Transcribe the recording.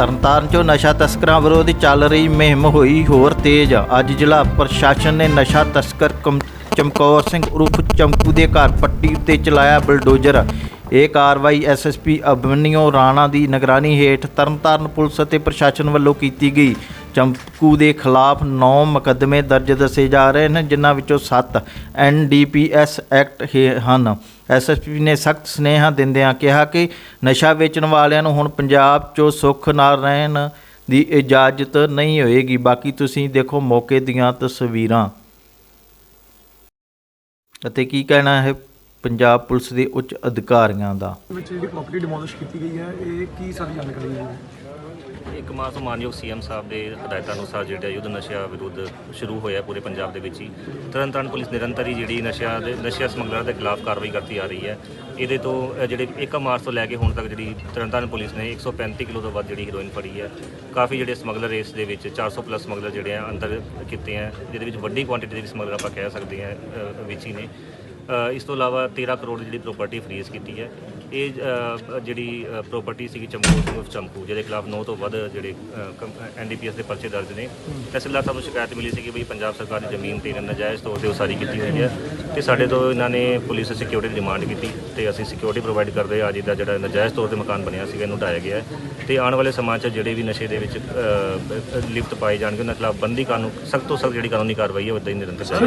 ਤਰਨਤਾਰਨ 'ਚੋਂ ਨਸ਼ਾ ਤਸਕਰਾਂ ਵਿਰੋਧ ਚੱਲ ਰਹੀ ਮੁਹਿੰਮ ਹੋਈ ਹੋਰ ਤੇਜ਼। ਅੱਜ ਜ਼ਿਲ੍ਹਾ ਪ੍ਰਸ਼ਾਸਨ ਨੇ ਨਸ਼ਾ ਤਸਕਰ ਕਮ- ਚਮਕੌਰ ਸਿੰਘ ਉਰਫ ਚਮਕੂ ਦੇ ਘਰ ਪੱਟੀ ਉੱਤੇ ਚਲਾਇਆ ਬਲਡੋਜ਼ਰ। ਇਹ ਕਾਰਵਾਈ ਐਸਐਸਪੀ ਅਭਿਮਨਿਊ ਰਾਣਾ ਦੀ ਨਿਗਰਾਨੀ ਹੇਠ ਤਰਨਤਾਰਨ ਪੁਲਿਸ ਅਤੇ ਪ੍ਰਸ਼ਾਸਨ ਵੱਲੋਂ ਕੀਤੀ ਗਈ। ਚੰਪਕੂ ਦੇ ਖਿਲਾਫ 9 ਮੁਕੱਦਮੇ ਦਰਜ ਦੱਸੇ ਜਾ ਰਹੇ ਨੇ ਜਿਨ੍ਹਾਂ ਵਿੱਚੋਂ 7 ਐਨਡੀਪੀਐਸ ਐਕਟ ਹੇ- ਹਨ। ਐਸਐਸਪੀ ਨੇ ਸਖਤ ਸੁਨੇਹਾ ਦਿੰਦਿਆਂ ਕਿਹਾ ਕਿ ਨਸ਼ਾ ਵੇਚਣ ਵਾਲਿਆਂ ਨੂੰ ਹੁਣ ਪੰਜਾਬ 'ਚੋਂ ਸੁੱਖ ਨਾਲ ਰਹਿਣ ਦੀ ਇਜਾਜ਼ਤ ਨਹੀਂ ਹੋਏਗੀ। ਬਾਕੀ ਤੁਸੀਂ ਦੇਖੋ ਮੌਕੇ ਦੀਆਂ ਤਸਵੀਰਾਂ। ਅਤੇ ਕੀ ਕਹਿਣਾ ਹੈ ਪੰਜਾਬ ਪੁਲਿਸ ਦੇ ਉੱਚ ਅਧਿਕਾਰੀਆਂ ਦਾ? ਵਿੱਚ ਜਿਹੜੀ ਪ੍ਰਾਪਰਟੀ ਡਿਮੋਲਿਸ਼ ਕੀਤੀ ਗਈ ਹੈ, ਇਹ ਕੀ ਸਾਰੀ ਜਾਣਕਾਰੀ ਹੈ? ਇੱਕ ਮਾਸ ਮਾਨਯੋਗ ਸੀਐਮ ਸਾਹਿਬ ਦੇ ਹਦਾਇਤਾਂ ਅਨੁਸਾਰ ਜਿਹੜਾ ਯੁੱਧ ਨਸ਼ਿਆਂ ਵਿਰੁੱਧ ਸ਼ੁਰੂ ਹੋਇਆ ਪੂਰੇ ਪੰਜਾਬ ਦੇ ਵਿੱਚ ਹੀ ਤਰਨਤਾਰਨ ਪੁਲਿਸ ਨਿਰੰਤਰ ਹੀ ਜਿਹੜੀ ਨਸ਼ਿਆਂ ਦੇ ਨਸ਼ਿਆਂ ਸਮਗਲਰਾਂ ਦੇ ਖਿਲਾਫ ਕਾਰਵਾਈ ਕਰਦੀ ਆ ਰਹੀ ਹੈ। ਇਹਦੇ ਤੋਂ ਅ, ਜਿਹੜੇ 1 ਮਾਰਚ ਤੋਂ ਲੈ ਕੇ ਹੁਣ ਤੱਕ ਜਿਹੜੀ ਤਰਨਤਾਰਨ ਪੁਲਿਸ ਨੇ 135 ਕਿਲੋ ਤੋਂ ਵੱਧ ਜਿਹੜੀ ਹੀਰੋਇਨ ਫੜੀ ਹੈ। ਕਾਫੀ ਜਿਹੜੇ ਸਮਗਲਰ ਇਸ ਦੇ ਵਿੱਚ 400 ਪਲੱਸ ਸਮਗਲਰ ਜਿਹੜੇ ਆ ਅੰਦਰ ਕੀਤੇ ਆ ਜਿਹਦੇ ਵਿੱਚ ਵੱਡੀ ਕੁਆਂਟੀਟੀ ਦੇ ਵੀ ਸਮਗਲਰ ਆਪਾਂ ਕਹਿ ਸਕਦੇ ਆ ਵਿੱਚ ਹੀ ਨੇ। ਇਸ ਤੋਂ ਇਲਾਵਾ 13 ਕਰੋੜ ਜਿਹੜੀ ਪ੍ਰਾਪਰਟੀ ਫਰੀਜ਼ ਕੀਤੀ ਹੈ। ਇਹ ਜਿਹੜੀ ਪ੍ਰਾਪਰਟੀ ਸੀਗੀ ਚੰਪੂ ਸਿੰਘ ਚੰਪੂ ਜਿਹਦੇ ਖਿਲਾਫ 9 ਤੋਂ ਵੱਧ ਜਿਹੜੇ ਐਨਡੀਪੀਐਸ ਦੇ ਪਰਚੇ ਦਰਜ ਨੇ। ਤਹਿਸੀਲਦਾਰ ਸਾਹਿਬ ਨੂੰ ਸ਼ਿਕਾਇਤ ਮਿਲੀ ਸੀ ਕਿ ਵੀ ਪੰਜਾਬ ਸਰਕਾਰ ਦੀ ਜ਼ਮੀਨ ਤੇ ਇਹਨਾਂ ਨਜਾਇਜ਼ ਤੌਰ ਤੇ ਉਸਾਰੀ ਕੀਤੀ ਹੋਈ ਹੈ ਤੇ ਸਾਡੇ ਤੋਂ ਇਹਨਾਂ ਨੇ ਪੁਲਿਸ ਸਿਕਿਉਰਿਟੀ ਦੀ ਡਿਮਾਂਡ ਕੀਤੀ ਤੇ ਅਸੀਂ ਸਿਕਿਉਰਿਟੀ ਪ੍ਰੋਵਾਈਡ ਕਰਦੇ ਹਾਂ। ਅੱਜ ਦਾ ਜਿਹੜਾ ਨਜਾਇਜ਼ ਤੌਰ ਤੇ ਮਕਾਨ ਬਣਿਆ ਸੀਗਾ ਇਹਨੂੰ ਢਾਇਆ ਗਿਆ ਹੈ। ਤੇ ਆਉਣ ਵਾਲੇ ਸਮਾਂ 'ਚ ਜਿਹੜੇ ਵੀ ਨਸ਼ੇ ਦੇ ਵਿੱਚ ਅ, ਲਿਪਤ ਪਾਏ ਜਾਣਗੇ ਉਹਨਾਂ ਖਿਲਾਫ ਬੰਦੀ ਕਾਨੂੰਨ ਸਖਤ ਤੋਂ ਸਖਤ ਜਿਹੜੀ ਕਾਨੂੰਨੀ ਕਾਰਵਾਈ ਹੈ ਉਹ ਇਦਾਂ ਹੀ ਨਿਰੰਤਰ ਜਾਰੀ